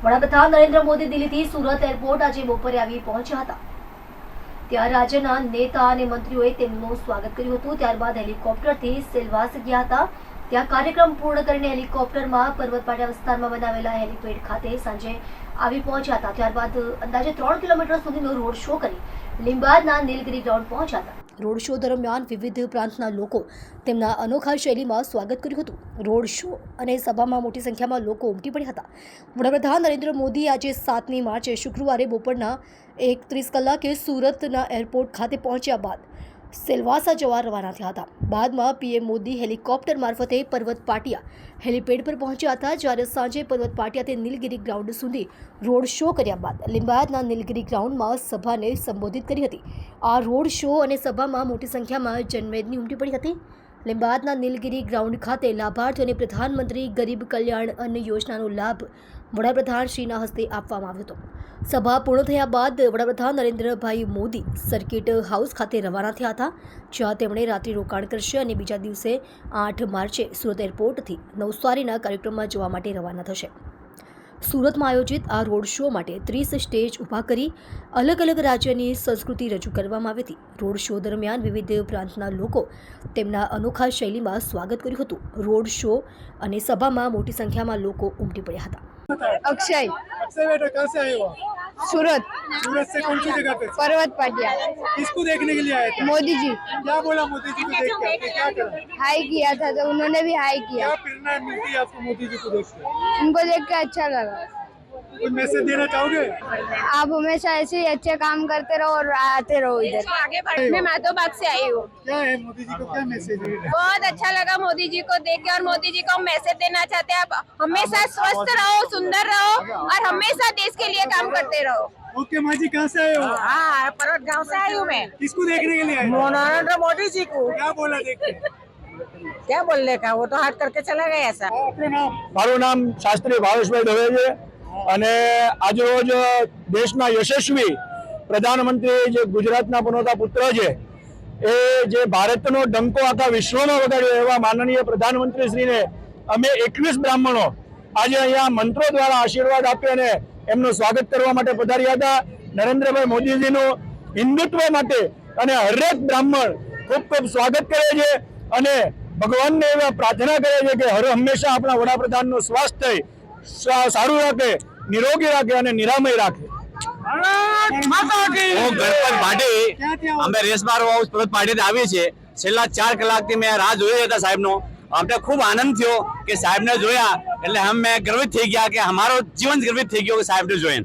વડાપ્રધાન નરેન્દ્ર મોદી દિલ્હીથી સુરત એરપોર્ટ આજે બપોરે આવી પહોંચ્યા હતા. ત્યાં રાજ્યના નેતા અને મંત્રીઓએ તેમનું સ્વાગત કર્યું હતું. ત્યારબાદ હેલિકોપ્ટરથી સેલવાસ ગયા હતા. ત્યાં કાર્યક્રમ પૂર્ણ કરીને હેલિકોપ્ટરમાં પર્વતપાટા વિસ્તારમાં બનાવેલા હેલિપેડ ખાતે સાંજે આવી પહોંચ્યા હતા. ત્યારબાદ અંદાજે ત્રણ કિલોમીટર સુધીનો રોડ શો કરી લીંબાદના નીલગિરી ગ્રાઉન્ડ પહોંચ્યા હતા. રોડ શો દરમિયાન વિવિધ પ્રાંતના લોકો તેમના અનોખા શૈલીમાં સ્વાગત કર્યું હતું. રોડ શો અને સભામાં મોટી સંખ્યામાં લોકો ઉમટી પડ્યા હતા. વડાપ્રધાન નરેન્દ્ર મોદી આજે સાતમી માર્ચે શુક્રવારે બપોરના એકત્રીસ કલાકે સુરતના એરપોર્ટ ખાતે પહોંચ્યા બાદ સેલવાસા જવા રવાના થયા હતા. બાદમાં પીએમ મોદી હેલિકોપ્ટર મારફતે પર્વત પાટિયા હેલિપેડ પર પહોંચ્યા હતા, જ્યારે સાંજે પર્વત પાટિયાથી નીલગિરી ગ્રાઉન્ડ સુધી રોડ શો કર્યા બાદ લિંબાયતના નીલગિરી ગ્રાઉન્ડમાં સભાને સંબોધિત કરી હતી. આ રોડ શો અને સભામાં મોટી સંખ્યામાં જનમેદની ઉમટી પડી હતી. લીંબાદના નીલગિરી ગ્રાઉન્ડ ખાતે લાભાર્થીઓને પ્રધાનમંત્રી ગરીબ કલ્યાણ અન્ન યોજનાનો લાભ વડાપ્રધાનશ્રીના હસ્તે આપવામાં આવ્યો હતો. સભા પૂર્ણ થયા બાદ વડાપ્રધાન નરેન્દ્રભાઈ મોદી સર્કિટ હાઉસ ખાતે રવાના થયા હતા, જ્યાં તેમણે રાત્રિ રોકાણ કરશે અને બીજા દિવસે આઠ માર્ચે સુરત એરપોર્ટથી નવસારીના કાર્યક્રમમાં જવા માટે રવાના થશે. સુરતમાં આયોજિત આ રોડ શો માટે ત્રીસ સ્ટેજ ઊભા કરી અલગ અલગ રાજ્યની સંસ્કૃતિ રજૂ કરવામાં આવી હતી. રોડ શો દરમિયાન વિવિધ પ્રાંતના લોકો તેમના અનોખા શૈલીમાં સ્વાગત કર્યું હતું. રોડ શો અને સભામાં મોટી સંખ્યામાં લોકો ઉમટી પડ્યા હતા. અક્ષય. सूरत. सूरत से कौन सी जगह पे? पर्वत पाटिया. किसको देखने के लिए आए थे? मोदी जी क्या बोला मोदी जी को देख के? आपने क्या करा? हाई किया था तो उन्होंने भी हाई किया. क्या प्रेरणा मिलती है आपको मोदी जी को देख के? उनको देख के अच्छा लगा. कोई मैसेज देना चाहोगे? आप हमेशा ऐसे ही अच्छे काम करते रहो और आते रहो इधर। आगे बढ़ने मैं तो बात से आई हूँ। क्या है मोदी जी को क्या मैसेज बहुत अच्छा लगा मोदी जी को देख के और मोदी जी को हम मैसेज देना चाहते हैं। आप हमेशा स्वस्थ रहो सुंदर रहो और हमेशा देश के लिए काम करते रहो। ओके माँ जी कहाँ से आए हो? हाँ, पर्वत गाँव से आई हूँ मैं। किसको देखने के लिए नरेंद्र मोदी जी को। क्या बोला देख क्या बोलने का वो तो हाथ करके चला गया ऐसा। हाँ, नाम। मारू नाम शास्त्री भावेश भाई दवे અને આજરોજ દેશના યશસ્વી પ્રધાનમંત્રી જે ગુજરાતના પનોતા પુત્ર છે, એ જે ભારતનો ડંકો આખા વિશ્વમાં વગાડ્યો એવા માનનીય પ્રધાનમંત્રી શ્રીને અમે એકવીસ બ્રાહ્મણો આજે અહીંયા મંત્રો દ્વારા આશીર્વાદ આપી અને એમનું સ્વાગત કરવા માટે પધાર્યા હતા. નરેન્દ્રભાઈ મોદીજીનું હિન્દુત્વ માટે અને હરેક બ્રાહ્મણ ખૂબ ખૂબ સ્વાગત કરે છે અને ભગવાનને એવા પ્રાર્થના કરે છે કે હર હંમેશા આપણા વડાપ્રધાનનું સ્વાસ્થ્ય સારું રાખે નિરોગી રાખે અને નિરામય રાખે. હું ગણપત પાટી અમે રેસમાર હાઉસ પરત પાટીથી આવી છે છેલ્લા ચાર કલાકથી મેં રાહ જોઈ હતા સાહેબનો. અમને ખૂબ આનંદ થયો કે સાહેબને જોયા. એટલે અમે ગર્વિત થઈ ગયા કે અમારો જીવન ગર્વિત થઈ ગયો કે સાહેબને જોઈને.